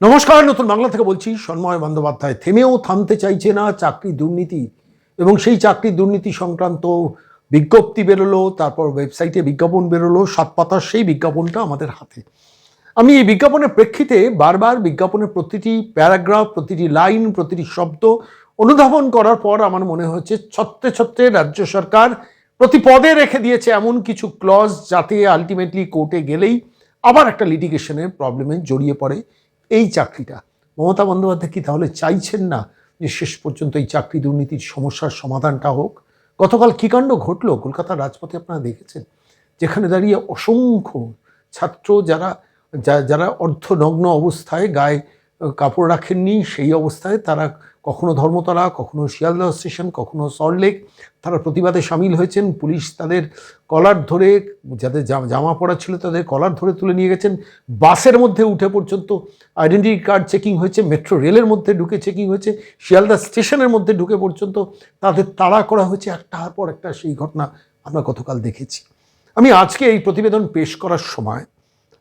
নমস্কার, নতুন বাংলা থেকে বলছি, সন্ময় বন্দ্যোপাধ্যায় থেমেও থামতে চাইছে না চাকরি দুর্নীতি এবং সেই চাকরি দুর্নীতি সংক্রান্ত বিজ্ঞপ্তি বেরোলো, তারপর ওয়েবসাইটে বিজ্ঞাপন বেরোলো, সাত পাতার সেই বিজ্ঞাপনটা আমাদের হাতে। আমি এই বিজ্ঞাপনের প্রেক্ষিতে বারবার বিজ্ঞাপনের প্রতিটি প্যারাগ্রাফ, প্রতিটি লাইন, প্রতিটি শব্দ অনুধাবন করার পর আমার মনে হচ্ছে ছত্রে ছত্রে রাজ্য সরকার প্রতি পদে রেখে দিয়েছে এমন কিছু ক্লজ যাতে আলটিমেটলি কোর্টে গেলেই আবার একটা লিটিগেশনের প্রবলেমে জড়িয়ে পড়ে। এই চাকরিটা। মমতা বন্দ্যোপাধ্যায় কি তাহলে চাইছেন না যে শেষ পর্যন্ত এই চাকরি দুর্নীতির সমস্যার সমাধানটা হোক? গতকাল কী কাণ্ড ঘটলো? কলকাতার রাজপথে আপনারা দেখেছেন, যেখানে দাঁড়িয়ে অসংখ্য ছাত্র যারা যারা অর্ধনগ্ন অবস্থায় গায়ে কাপড় রাখেননি, সেই অবস্থায় তারা কখনো ধর্মতলা, কখনো শিয়ালদহ স্টেশন, কখনো সল্টলেক তারা প্রতিবাদে সামিল হয়েছেন। পুলিশ তাদের কলার ধরে, যাদের জামা- পরা ছিল তাদের কলার ধরে তুলে নিয়ে গেছেন। বাসের মধ্যে উঠে পর্যন্ত আইডেন্টিটি কার্ড চেকিং হয়েছে, মেট্রো রেলের মধ্যে ঢুকে চেকিং হয়েছে, শিয়ালদা স্টেশনের মধ্যে ঢুকে পর্যন্ত তাদের তাড়া করা হয়েছে একটার পর একটা সেই ঘটনা আমরা গতকাল দেখেছি। আমি আজকে এই প্রতিবেদন পেশ করার সময়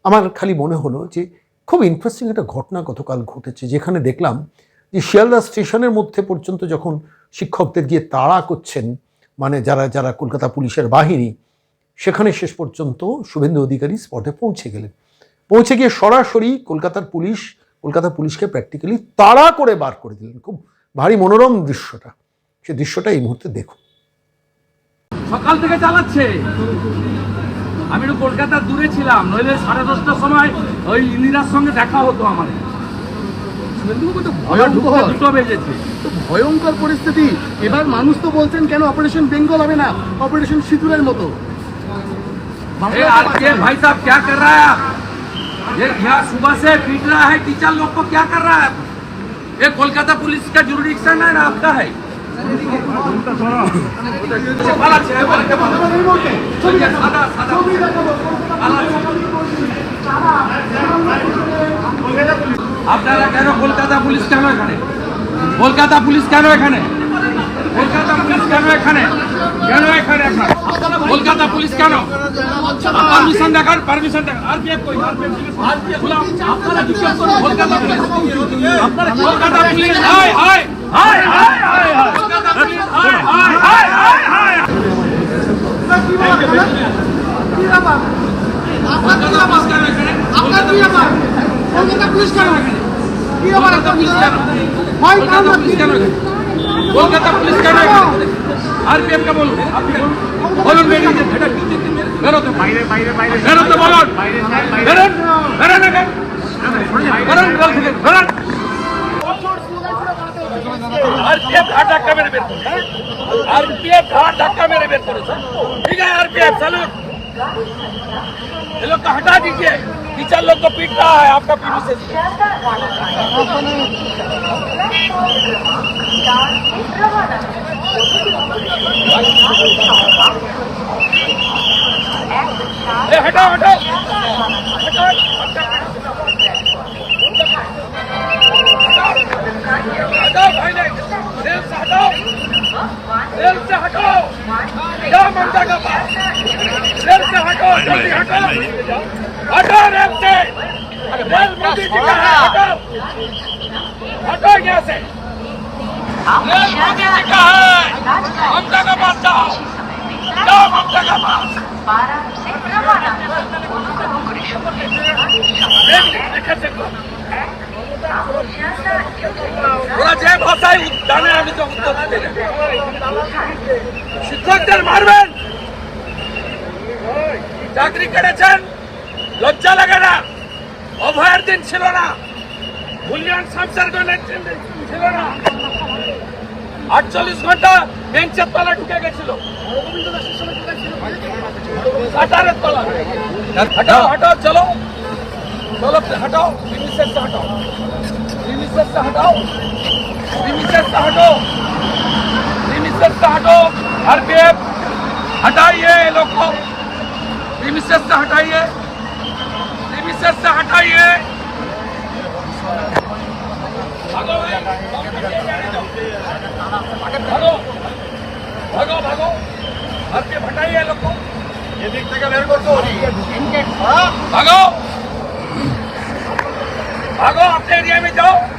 আমার খালি মনে হলো যে খুব ইন্টারেস্টিং একটা ঘটনা গতকাল ঘটেছে, যেখানে দেখলাম যে শিয়ালদা স্টেশনের মধ্যে পর্যন্ত যখন শিক্ষকদের গিয়ে তাড়া করছেন মানে যারা যারা কলকাতা পুলিশের বাহিনী, সেখানে শেষ পর্যন্ত শুভেন্দু অধিকারী স্পটে পৌঁছে গেলেন। পৌঁছে গিয়ে সরাসরি কলকাতার পুলিশ, কলকাতা পুলিশকে প্র্যাকটিক্যালি তাড়া করে বার করে দিলেন। খুব ভারী মনোরম দৃশ্যটা। সে দৃশ্যটা এই মুহূর্তে দেখুন। সকাল থেকে চালাচ্ছে। আমি একটু কলকাতার দূরে ছিলাম, নইলে সাড়ে দশটার সময় ওই ইন্দিরার সঙ্গে দেখা হতো আমার শুভেন্দুবাবু তো আবার ঢুকতে ভয়ঙ্কর দুটো বেজেছে তো ভয়ঙ্কর পরিস্থিতি এবার মানুষ তো বলছেন কেন অপারেশন বেঙ্গল হবে না অপারেশন সিঁদুরের মতো ए आरके भाई साहब क्या कर रहा है आप ये यहाँ सुबह से पीट रहा है टीचर लोग को क्या कर रहा है ये कोलकाता पुलिस का जुरिडिक्शन है ना आपका है পালাচ্ছে, এ আপনারা কেন কলকাতা পুলিশ কেন এখানে? কলকাতা পুলিশ কেন এখানে? কলকাতা পুলিশ কেন এখানে? কেন এখানে কলকাতা পুলিশ কেন? পারমিশন দেখান পারমিশন দেখান কই? আপনারা করুন কলকাতা পুলিশ আপনারা কলকাতা পুলিশ হাই হাই হাই হাই হাই হাই কলকাতা পুলিশ হাই হাই হাই হাই হাই কলকাতা পুলিশ কেন এখানে? কলকাতা পুলিশ কেন এখানে? কলকাতা পুলিশ কেন কলকাতা পুলিশ কেন এখানে কলকাতা পুলিশ কেন এখানে আরপিএফ কে বলুন আপনি বলুন বলুন বেরিয়ে যান এটা বেরোতে বাইরে বাইরে বাইরে বেরোতে বলুন বেরোন বেরোন এখানে বেরোন বেরোন থেকে বেরোন आरपीएफ घाट धक्का मेरे बेर आरपीएफ घाट धक्का मेरे बेर करो सर ठीक है आरपीएफ सैल्यूट ये लोग को हटा दीजिए टीचर लोग को पीट रहा है आपका पीडी से हटाओ কথায় উদ্যানে আমি শিক্ষকদের মারবেন। চাকরি কেড়েছেন লজ্জা লাগে না। অভয়ের দিন ছিল না। হুলিয়ান সামসার ছিল না। আটচল্লিশ ঘণ্টা বেঞ্চের তলা ঢুকে গেছিল। আঠারের তলা হাটাও হাটাও, চলো। চলো, হটাও ইংলিশের হাঁটাও। लिमिटेड से हटाओ लिमिटेड से हटो लिमिटेड से हटो हर पेप हटाइए लोग को लिमिटेड से हटाइए लिमिटेड से हटाइए भागो भागो भागो भागो हर पेप हटाइए लोग को ये दिखते का मेरे को तो भागो भागो अपने एरिया में जाओ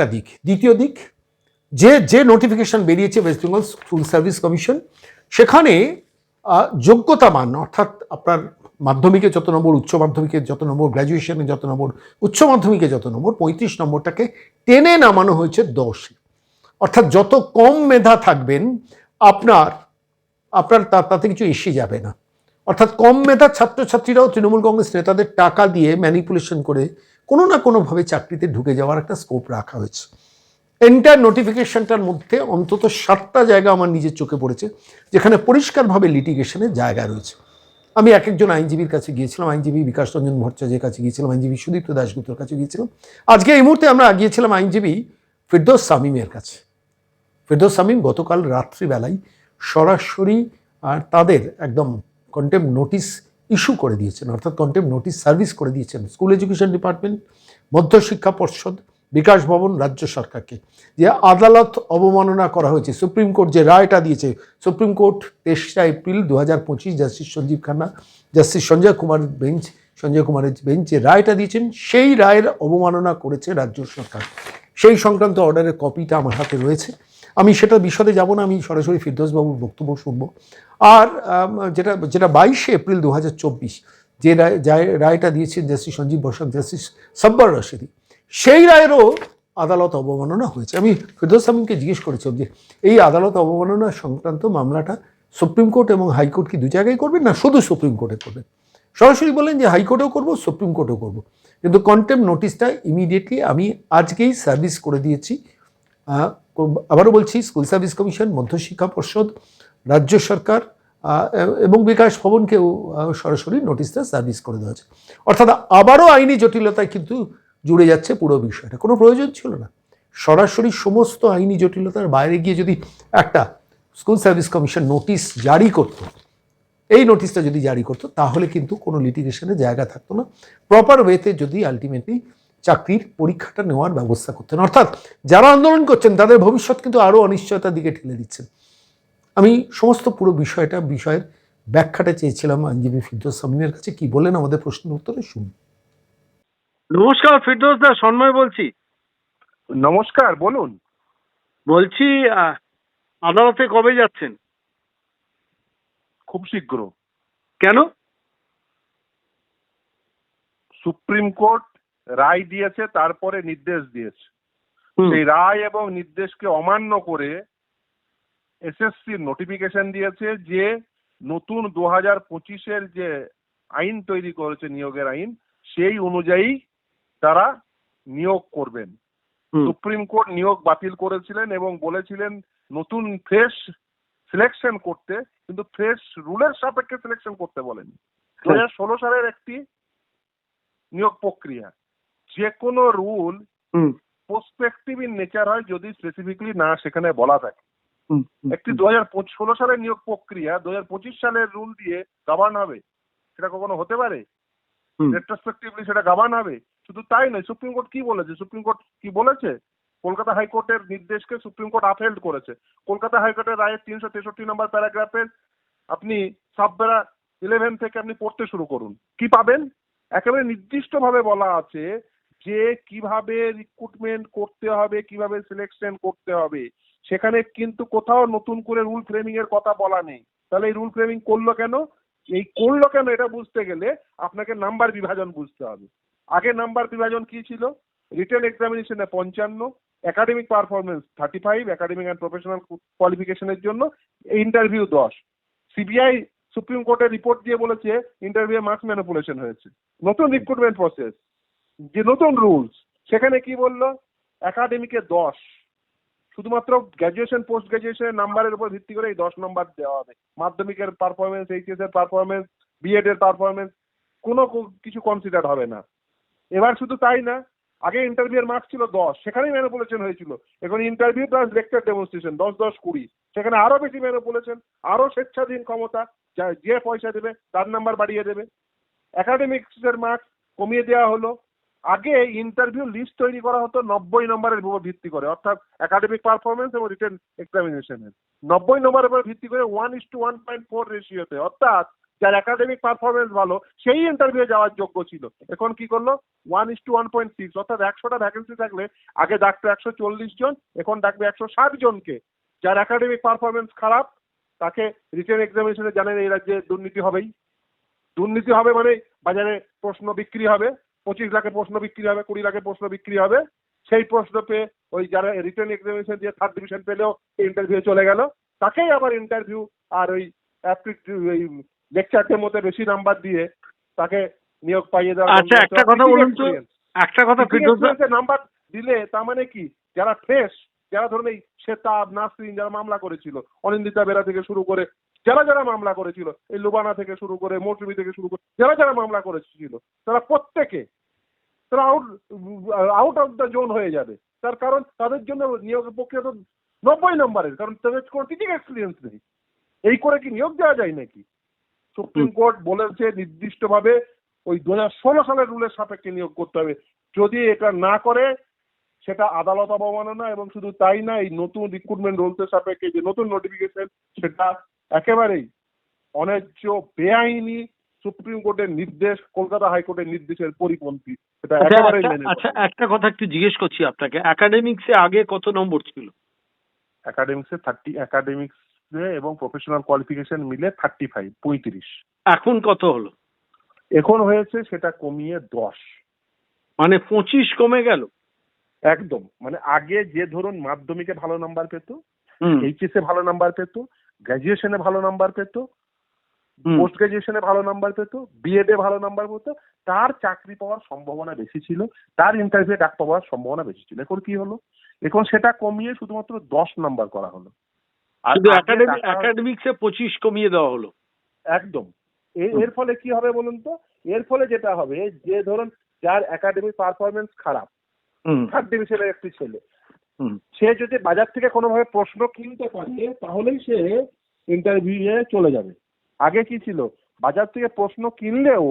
একটা দিক। দ্বিতীয় দিক, যে যে নোটিফিকেশন বেরিয়েছে West Bengal School Service Commission সেখানে যোগ্যতা মান অর্থাৎ আপনার মাধ্যমিকে যত নম্বর, উচ্চ মাধ্যমিকে যত নম্বর গ্র্যাজুয়েশনে যত নম্বর, উচ্চ মাধ্যমিকে যত নম্বর, পঁয়ত্রিশ নম্বরটাকে টেনে নামানো হয়েছে দশে। অর্থাৎ যত কম মেধা থাকবেন, আপনার আপনার তাতে কিছু এসে যাবে না। অর্থাৎ কম মেধার ছাত্রছাত্রীরাও তৃণমূল কংগ্রেস নেতাদের টাকা দিয়ে ম্যানিপুলেশন করে কোনো না কোনোভাবে চাকরিতে ঢুকে যাওয়ার একটা স্কোপ রাখা হয়েছে। এন্টার নোটিফিকেশনটার মধ্যে অন্তত সাতটা জায়গা আমার নিজের চোখে পড়েছে, যেখানে পরিষ্কারভাবে লিটিগেশনের জায়গা রয়েছে। আমি এক একজন আইনজীবীর কাছে গিয়েছিলাম, আইনজীবী বিকাশ রঞ্জন ভট্টাচার্যের কাছে গিয়েছিলাম, আইনজীবী সুদীপ্ত দাশগুপ্তর কাছে গিয়েছিলাম। আজকে এই মুহূর্তে আমরা গিয়েছিলাম আইনজীবী ফিরদোস সামিমের কাছে। ফেরদৌস সামিম গতকাল রাত্রিবেলায় সরাসরি আর তাদের একদম কন্টেম্প নোটিশ ইস্যু করে দিয়েছেন, অর্থাৎ কন্টেম্প নোটিশ সার্ভিস করে দিয়েছেন স্কুল এডুকেশন ডিপার্টমেন্ট, মধ্যশিক্ষা পর্ষদ, বিকাশ ভবন, রাজ্য সরকারকে। যে আদালত অবমাননা করা হয়েছে, সুপ্রিম কোর্ট যে রায়টা দিয়েছে, সুপ্রিম কোর্ট তেসরা এপ্রিল দু হাজার পঁচিশ justice Sanjiv Khanna, justice Sanjay Kumar bench, Sanjay কুমারের বেঞ্চ যে রায়টা দিয়েছেন, সেই রায়ের অবমাননা করেছে রাজ্য সরকার। সেই সংক্রান্ত অর্ডারের কপিটা আমার হাতে রয়েছে। আমি সেটা বিশদে যাব না, আমি সরাসরি ফিরদৌসবাবুর বক্তব্য শুনব। আর যেটা যেটা বাইশে এপ্রিল দু হাজার চব্বিশ, যে রায় রায়টা দিয়েছেন জাস্টিস সঞ্জীব বসাক, জাস্টিস সব্বর রশিদি, সেই রায়েরও আদালত অবমাননা হয়েছে। আমি ফিরদৌস সামিমকে জিজ্ঞেস করেছিলাম যে, এই আদালত অবমাননা সংক্রান্ত মামলাটা সুপ্রিম কোর্ট এবং হাইকোর্ট কি দু জায়গায় করবেন না শুধু সুপ্রিম কোর্টে করবেন? সরাসরি বলেন যে হাইকোর্টেও করব, সুপ্রিম কোর্টেও করব। কিন্তু কন্টেম নোটিশটা ইমিডিয়েটলি আমি আজকেই সার্ভিস করে দিয়েছি। আবারও বলছি, স্কুল সার্ভিস কমিশন মধ্যশিক্ষা পর্ষদ, রাজ্য সরকার এবং বিকাশ ভবনকেও সরাসরি নোটিশটা সার্ভিস করে দেওয়া হয়েছে। অর্থাৎ আবারও আইনি জটিলতায় কিন্তু জুড়ে যাচ্ছে পুরো বিষয়টা। কোনো প্রয়োজন ছিল না। সরাসরি সমস্ত আইনি জটিলতার বাইরে গিয়ে যদি একটা স্কুল সার্ভিস কমিশন নোটিশ জারি করতো, এই নোটিশটা যদি জারি করতো, তাহলে কিন্তু কোনো লিটিগেশনের জায়গা থাকতো না। প্রপার ওয়েতে যদি আলটিমেটলি চাকরির পরীক্ষাটা নেওয়ার ব্যবস্থা করতেন। অর্থাৎ যারা আন্দোলন করছেন তাদের ভবিষ্যৎ কিন্তু আরও অনিশ্চয়তার দিকে ঠেলে দিচ্ছেন আমি সমস্ত পুরো বিষয়টা বিষয়ের ব্যাখ্যাটা চেয়েছিলাম আইনজীবী ফিরদোস সামিমের কাছে। কি বলেন আমাদের প্রশ্নের উত্তরে শুনুন। নমস্কার ফিরদৌস দা সন্ময় বলছি। নমস্কার বলুন। বলছি আহ, আদালতে কবে যাচ্ছেন? খুব শীঘ্র। কেন? সুপ্রিম কোর্ট রায় দিয়েছে তারপরে নির্দেশ দিয়েছে। সেই রায় এবং নির্দেশকে অমান্য করে এসএসসি নোটিফিকেশন দিয়েছে যে নতুন দু হাজার পঁচিশের যে আইন তৈরি করেছে নিয়োগের আইন সেই অনুযায়ী তারা নিয়োগ করবেন। সুপ্রিম কোর্ট নিয়োগ বাতিল করেছিলেন এবং বলেছিলেন নতুন ফ্রেশ সিলেকশন করতে কিন্তু ফ্রেশ রুলের সাপেক্ষে সিলেকশন করতে বলেন। দু হাজার ষোলো সালের একটি নিয়োগ প্রক্রিয়া। যে কোনো রুল প্রসপেক্টিভ ইন নেচার হয় যদি স্পেসিফিকলি না সেখানে বলা থাকে। একটি দু হাজার ষোলো সালের নিয়োগ প্রক্রিয়া দু হাজার পঁচিশ সালের রুল দিয়ে গাভার্ন হবে। সেটা কখনো হতে পারে? রেট্রোস্পেক্টিভলি সেটা গাভার্ন হবে? শুধু তাই নয় সুপ্রিম কোর্ট কি বলেছে? সুপ্রিম কোর্ট কি বলেছে? কলকাতা হাইকোর্টের নির্দেশকে সুপ্রিম কোর্ট আপহেল্ড করেছে। কলকাতা হাইকোর্টের রায়ের তিনশো তেষট্টি নম্বর প্যারাগ্রাফের আপনি সাববেরা ইলেভেন থেকে আপনি পড়তে শুরু করুন। কি পাবেন? একেবারে নির্দিষ্টভাবে বলা আছে যে কীভাবে রিক্রুটমেন্ট করতে হবে, কীভাবে সিলেকশন করতে হবে, সেখানে কিন্তু কোথাও নতুন করে রুল ফ্রেমিং এর কথা বলা নেই। তাহলে এই রুল ফ্রেমিং করল কেন? এই করল কেন এটা বুঝতে গেলে আপনাকে নাম্বার বিভাজন বুঝতে হবে। আগে নাম্বার বিভাজন কি ছিল? রিটেল এক্সামিনেশনে পঞ্চান্ন academic performance thirty five academic and professional কোয়ালিফিকেশনের জন্য ইন্টারভিউ দশ। সিবিআই সুপ্রিম কোর্টের রিপোর্ট দিয়ে বলেছে ইন্টারভিউ মার্কস ম্যানিপুলেশন হয়েছে। নতুন রিক্রুটমেন্ট প্রসেস যে নতুন রুলস সেখানে কি বলল? একাডেমিকে দশ। শুধুমাত্র গ্র্যাজুয়েশন পোস্ট গ্র্যাজুয়েশনের নাম্বারের উপর ভিত্তি করে এই দশ নম্বর দেওয়া হবে। মাধ্যমিকের পারফরমেন্স এইচএস এর পারফরমেন্স বিএড এর পারফরমেন্স কোনো কিছু কনসিডার হবে না। এবার শুধু তাই না, আগে ইন্টারভিউ এর মার্কস ছিল দশ, সেখানেই ম্যানিপুলেশন হয়েছিল। এখন ইন্টারভিউ প্লাস লেকচার ডেমনস্ট্রেশন দশ দশ, কুড়ি। সেখানে আরও বেশি ম্যানিপুলেশন আরও স্বেচ্ছাধীন ক্ষমতা, যা- যে পয়সা দেবে, তার নাম্বার বাড়িয়ে দেবে। একাডেমিক্স এর মার্কস কমিয়ে দেওয়া হলো। আগে ইন্টারভিউ লিস্ট তৈরি করা হতো নব্বই নম্বরের উপর ভিত্তি করে, অর্থাৎ একাডেমিক পারফরমেন্স এবং রিটেন এক্সামিনেশনের নব্বই নম্বরের উপর ভিত্তি করে one is two one point four রেশিওতে অর্থাৎ যার একাডেমিক পারফরমেন্স ভালো, সেই ইন্টারভিউ যাওয়ার যোগ্য ছিল। এখন কি করল? One is two one point six অর্থাৎ একশোটা ভ্যাকেন্সি থাকলে আগে ডাকতো একশো চল্লিশ জন, এখন ডাকবে একশো ষাট জনকে। যার একাডেমিক পারফরমেন্স খারাপ, তাকে রিটেন এক্সামিনেশনে জানেন এই রাজ্যে দুর্নীতি হবেই। দুর্নীতি হবে মানে বাজারে প্রশ্ন বিক্রি হবে। পঁচিশ লাখে প্রশ্ন বিক্রি হবে কুড়ি লাখে প্রশ্ন বিক্রি হবে। সেই প্রশ্ন পেয়ে ওই যারা রিটার্ন এক্সামিনেশন দিয়ে থার্ড ডিভিশন পেলেও ইন্টারভিউ চলে গেল। তাকেই আবার ইন্টারভিউ আর ওই ওই লেকচারদের মধ্যে বেশি নাম্বার দিয়ে তাকে নিয়োগ পাইয়ে দেওয়ার আচ্ছা একটা কথা বলুন তো একটা কথা নাম্বার দিলে তার মানে কি? যারা ফ্রেশ যারা ধরুন এই শেতাব নাসরিন যারা মামলা করেছিল অনিন্দিতা বেরা থেকে শুরু করে যারা যারা মামলা করেছিল এই লুবানা থেকে শুরু করে মৌসুমি থেকে শুরু করে যারা যারা মামলা করেছিল তারা প্রত্যেকে তারা out out of the zone হয়ে যাবে। তার কারণ তাদের জন্য নিয়োগের প্রক্রিয়া তো নব্বই নম্বরের কারণ তাদের কোনো টিচিং এক্সপিরিয়েন্স নেই। এই করে কি নিয়োগ দেওয়া যায় নাকি? সুপ্রিম কোর্ট বলেছে নির্দিষ্টভাবে ওই দু হাজার ষোলো সালের রুলের সাপেক্ষে নিয়োগ করতে হবে। যদি এটা না করে সেটা আদালত অবমাননা এবং শুধু তাই না এই নতুন রিক্রুটমেন্ট রুলসের সাপেক্ষে যে নতুন নোটিফিকেশন সেটা একেবারেই অন্যায্য বেআইনি সুপ্রিম কোর্টের নির্দেশ কলকাতা হাইকোর্টের নির্দেশের পরিপন্থী। সেটা আচ্ছা একেবারেই মেনে আচ্ছা একটা কথা একটু জিজ্ঞেস করছি আপনাকে। একাডেমিক্সে আগে কত নম্বর ছিল? একাডেমিক্সে থার্টি একাডেমিক্সে এবং প্রফেশনাল কোয়ালিফিকেশন মিলে থার্টি ফাইভ পঁয়ত্রিশ। এখন কত হলো? এখন হয়েছে সেটা কমিয়ে দশ। মানে পঁচিশ কমে গেল? একদম। মানে আগে যে ধরুন মাধ্যমিকে ভালো নাম্বার পেতো এইচএস ভালো নাম্বার পেতো গ্র্যাজুয়েশনে ভালো নাম্বার পেতো। পোস্ট গ্রাজুয়েশনে ভালো নাম্বার পেতো বিএড এ ভালো নাম্বার পেতো তার চাকরি পাওয়ার সম্ভাবনা বেশি ছিল তার ইন্টারভিউ ডাক পাওয়ার সম্ভাবনা বেশি ছিল। এখন কি হলো? এখন সেটা কমিয়ে শুধুমাত্র দশ নাম্বার করা হলো। আর একাডেমিক্সে পঁচিশ কমিয়ে দেওয়া হলো। একদম। এর ফলে কি হবে বলুন তো? এর ফলে যেটা হবে যে ধরুন যার একাডেমিক পারফরমেন্স খারাপ থার্ড ডিভিশনের একটি ছেলে সে যদি বাজার থেকে কোনোভাবে প্রশ্ন কিনতে পারে তাহলেই সে ইন্টারভিউয়ে চলে যাবে। আগে কি ছিল? বাজার থেকে প্রশ্ন কিনলেও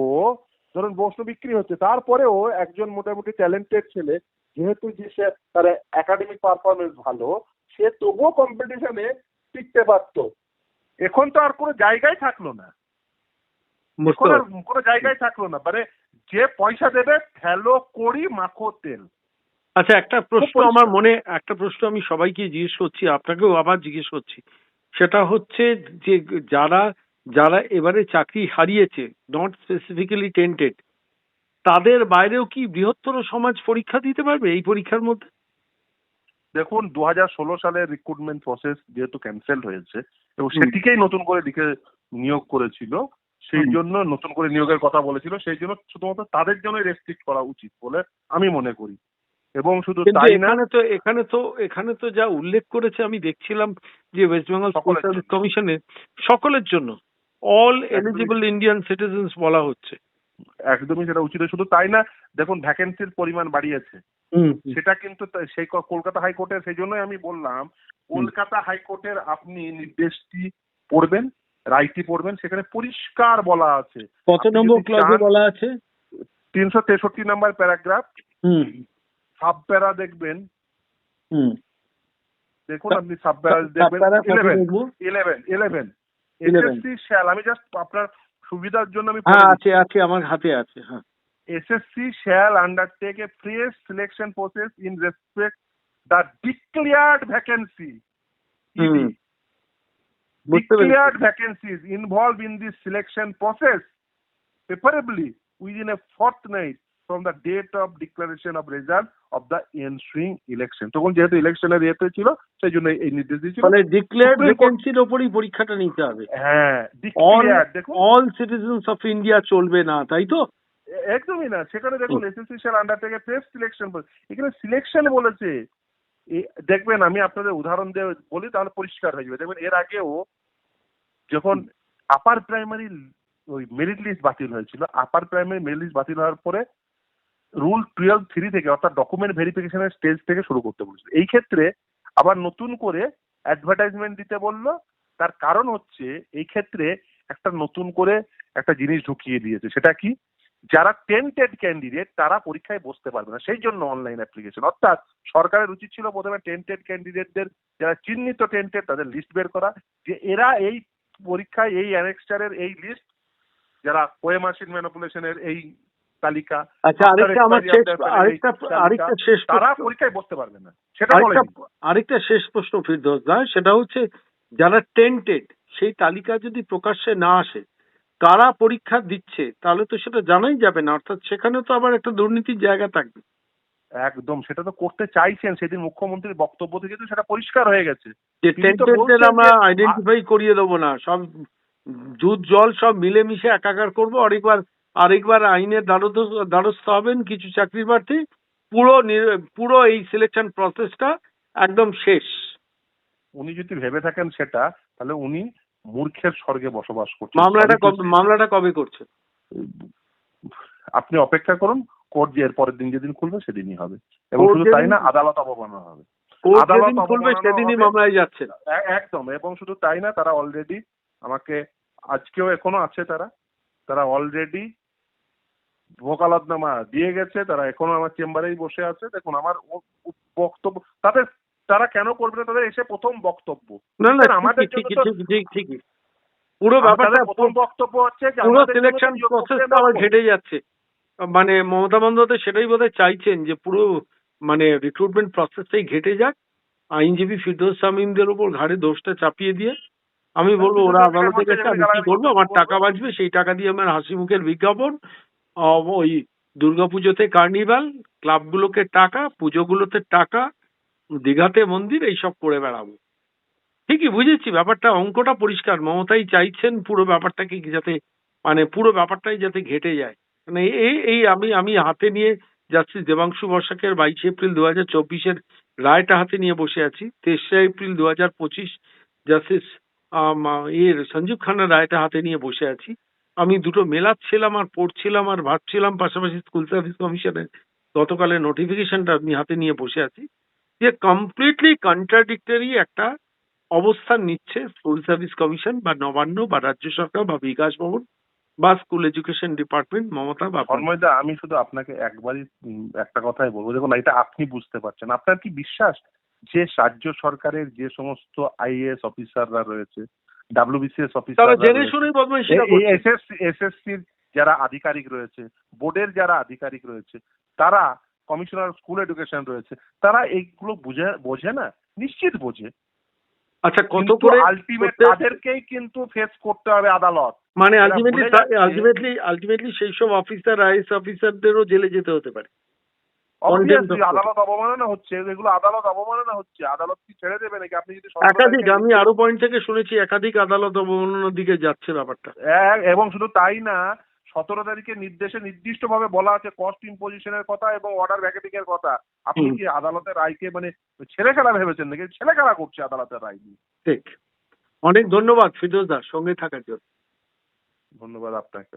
ধরুন প্রশ্ন বিক্রি হচ্ছে তারপরেও একজন মোটামুটি ট্যালেন্টেড ছেলে যেহেতু যে সে তার একাডেমিক পারফরমেন্স ভালো সে তবুও কম্পিটিশনে টিকতে পারতো এখন তো আর কোনো জায়গায় থাকল না। কোনো জায়গায় থাকল না। মানে যে পয়সা দেবে ফেলো করি মাখো তেল। আচ্ছা একটা প্রশ্ন আমার মনে একটা প্রশ্ন আমি সবাইকে জিজ্ঞেস করছি আপনাকেও আবার জিজ্ঞেস করছি। সেটা হচ্ছে যে যারা যারা এবারে চাকরি হারিয়েছে নট স্পেসিফিক্যালি টেন্টেড তাদের বাইরেও কি বৃহত্তর সমাজ পরীক্ষা দিতে পারবে এই পরীক্ষার মধ্যে? দেখুন দু সালের রিক্রুটমেন্ট প্রসেস যেহেতু ক্যান্সেল হয়েছে এবং সেটিকেই নতুন করে লিখে নিয়োগ করেছিল সেই জন্য নতুন করে নিয়োগের কথা বলেছিল সেই জন্য শুধুমাত্র তাদের জন্য রেস্ট্রিক্ট করা উচিত বলে আমি মনে করি। এবং শুধু তাই না? এখানে তো এখানে তো এখানে তো যা উল্লেখ করেছে আমি দেখছিলাম যে ওয়েস্ট বেঙ্গল স্কুল সার্ভিস। কমিশনে সকলের জন্য। অল এলিজিবল ইন্ডিয়ান সিটিজেন্স বলা হচ্ছে। একদমই সেটা উচিত শুধু তাই না দেখুন ভ্যাকেন্সির পরিমাণ বাড়িয়েছে। সেটা কিন্তু সেই কলকাতা হাইকোর্টের সেই জন্যই আমি বললাম কলকাতা হাইকোর্টের আপনি নির্দেশটি পড়বেন রায়টি পড়বেন সেখানে পরিষ্কার বলা আছে। কত নম্বর ক্লাসে বলা আছে? তিনশো তেষট্টি নাম্বার প্যারাগ্রাফ হুম। সাব প্যারা দেখবেন দেখুন আপনি সাব প্যারা দেখবেন। Eleven eleven eleven SSC shall আমি জাস্ট আপনার সুবিধার জন্য আমি হ্যাঁ আছে আছে আমার হাতে আছে হ্যাঁ। SSC shall undertake a fresh selection process in respect the declared vacancy declared vacancies involved in this selection process, preferably within a fortnight from the date of declaration of result of the ensuing election. তখন যেহেতু ইলেকশনের ইয়েতে ছিল সেই জন্য এই নির্দেশ দিয়েছিল। তাহলে ডিক্লেয়ার্ড ভ্যাকেন্সির ওপরই পরীক্ষাটা নিতে হবে। হ্যাঁ অল সিটিজেন্স অফ ইন্ডিয়া চলবে না তাই তো? একদমই না। সেখানে দেখুন SSC shall undertake a fresh selection এখানে সিলেকশন বলেছে। দেখবেন আমি আপনাদের উদাহরণ দিয়ে বলি তাহলে পরিষ্কার হয়ে যাবে। দেখবেন এর আগেও যখন আপার প্রাইমারি ওই মেরিট লিস্ট বাতিল হয়েছিল আপার প্রাইমারি মেরিট লিস্ট বাতিল হওয়ার পরে রুল টুয়েলভ থ্রি থেকে, অর্থাৎ ডকুমেন্ট ভেরিফিকেশনের স্টেজ থেকে শুরু করতে বলেছিল। এই ক্ষেত্রে আবার নতুন করে অ্যাডভার্টাইজমেন্ট দিতে বলল। তার কারণ হচ্ছে, এই ক্ষেত্রে একটা নতুন করে একটা জিনিস ঢুকিয়ে দিয়েছে। সেটা কি? যারা টেন্টেড ক্যান্ডিডেট তারা পরীক্ষায় বসতে পারবে না। সেই জন্য অনলাইন অ্যাপ্লিকেশন অর্থাৎ সরকারের উচিত ছিল প্রথমে টেন্টেড ক্যান্ডিডেটদের যারা চিহ্নিত টেন্টেড তাদের লিস্ট বের করা। যে এরা এই পরীক্ষায়, এই অ্যানেক্সচারের এই লিস্ট যারা পোয়েমাসিন ম্যানিপুলেশনের এই তালিকা আচ্ছা আরেকটা আমার শেষ আরেকটা আরেকটা শেষ তারা প্রশ্ন- পরীক্ষায় বসতে পারবে না। সেটা আরেকটা শেষ প্রশ্ন ফিরদোস দা সেটা হচ্ছে যারা টেন্টেড সেই তালিকা যদি প্রকাশ্যে না আসে কারা পরীক্ষা দিচ্ছে তাহলে তো সেটা জানাই যাবে না। অর্থাৎ সেখানে তো আবার একটা দুর্নীতির জায়গা থাকবে। একদম সেটা তো করতে চাইছেন। সেদিন মুখ্যমন্ত্রীর বক্তব্য থেকে তো সেটা পরিষ্কার হয়ে গেছে। যে টেন্টেডদের আমরা আইডেন্টিফাই করিয়ে দেবো না। সব দুধ জল সব মিলেমিশে একাকার করব আরেকবার আরেকবার আইনের দ্বারস্থ হবেন কিছু চাকরি প্রার্থী। পুরো পুরো এই সিলেকশন প্রসেসটা একদম শেষ। উনি যদি ভেবে থাকেন সেটা তাহলে উনি মূর্খের স্বর্গে বসবাস করছেন। মামলাটা মামলাটা কবে করছে আপনি অপেক্ষা করুন কোর্ট যে পরের দিন যেদিন খুলবে সেদিনই হবে। এবং শুধু তাই না আদালত অবমাননা হবে। আদালত খুলবে সেদিনই মামলায় যাচ্ছে। একদম এবং শুধু তাই না তারা অলরেডি আমাকে আজকেও এখনও আছে তারা। তারা অলরেডি ভোকালতনামা দিয়ে গেছে তারা এখনও আমার চেম্বারেই বসে আছে। দেখুন আমার বক্তব্য তাদের তারা কেন করবে না তাদের এসে প্রথম বক্তব্য। না না আমাদের ঠিক পুরো ব্যাপারটা প্রথম বক্তব্য হচ্ছে পুরো সিলেকশন নিয়োগ প্রসেসটা আবার ঘেটে যাচ্ছে। মানে মমতা বন্দ্যোপাধ্যায় সেটাই বোধহয় চাইছেন যে পুরো মানে রিক্রুটমেন্ট প্রসেসটাই ঘেটে যাক আইনজীবী ফিরদৌস শামীমদের উপর ঘাড়ে দোষটা চাপিয়ে দিয়ে। আমি বলব ওরা আমি কি করব? আমার টাকা বাঁচবে সেই টাকা দিয়ে আমার হাসি মুখের বিজ্ঞাপন। ওই দুর্গাপুজোতে কার্নিভাল ক্লাবগুলোকে টাকা, পুজোগুলোতে টাকা, দীঘাতে মন্দির, এইসব করে বেড়াবো। ঠিকই বুঝেছি, ব্যাপারটা অঙ্কটা পরিষ্কার। মমতাই চাইছেন পুরো ব্যাপারটাকে যাতে মানে পুরো ব্যাপারটাই যাতে ঘেটে যায়। মানে এই এই আমি আমি হাতে নিয়ে জাস্টিস দেবাংশু বর্ষাকের বাইশে এপ্রিল দু হাজার চব্বিশের রায়টা হাতে নিয়ে বসে আছি। তেসরা এপ্রিল দু হাজার পঁচিশ, জাস্টিস এর সঞ্জীব খান্নার রায়টা হাতে নিয়ে বসে আছি। আমি দুটো মেলাচ্ছিলাম আর পড়ছিলাম আর ভাবছিলাম পাশাপাশি স্কুল সার্ভিস কমিশনের গতকালের নোটিফিকেশনটা আমি হাতে নিয়ে বসে আছি যে কমপ্লিটলি কন্ট্রাডিক্টরি একটা অবস্থান নিচ্ছে স্কুল সার্ভিস কমিশন বা নবান্ন বা রাজ্য সরকার বা বিকাশ ভবন বা স্কুল এডুকেশন ডিপার্টমেন্ট মমতা বা তন্ময়দা আমি শুধু আপনাকে একবারই একটা কথাই বলব। দেখুন, এটা আপনি বুঝতে পারছেন। আপনার কি বিশ্বাস যে রাজ্য সরকারের যে সমস্ত আইএএস অফিসাররা রয়েছে ডাব্লিউবিসিএস তারা অফিসার জেনে শুনেই বদমাইশিটা করছে। এসএসসি এসএসসির যারা আধিকারিক রয়েছে বোর্ডের যারা আধিকারিক রয়েছে তারা কমিশনার স্কুল এডুকেশন রয়েছে তারা এইগুলো বুঝে বোঝে না? নিশ্চিত বোঝে। আচ্ছা কত করে আলটিমেট তাদেরকেই কিন্তু ফেস করতে হবে আদালত। মানে আলটিমেটলি আলটিমেটলি আলটিমেটলি সেই সব অফিসার আইএস অফিসারদেরও জেলে যেতে হতে পারে। আদালত অবমাননা হচ্ছে আদালত অবমাননা হচ্ছে। আদালত কি ছেড়ে দেবে নাকি? আপনি যদি একাধিক আমি আরও পয়েন্ট থেকে শুনেছি একাধিক আদালত অবমাননার দিকে যাচ্ছে ব্যাপারটা। এবং শুধু তাই না সতেরো তারিখে নির্দেশে নির্দিষ্ট ভাবে বলা আছে কস্ট ইম্পোজিশনের কথা এবং অর্ডার ব্যাকেটিং এর কথা। আপনি কি আদালতের রায়কে মানে ছেলে খেলা ভেবেছেন নাকি? ছেলে খেলা করছে আদালতের রায় নিয়ে। ঠিক। অনেক ধন্যবাদ ফিরোজ দা সঙ্গে থাকার জন্য। ধন্যবাদ আপনাকে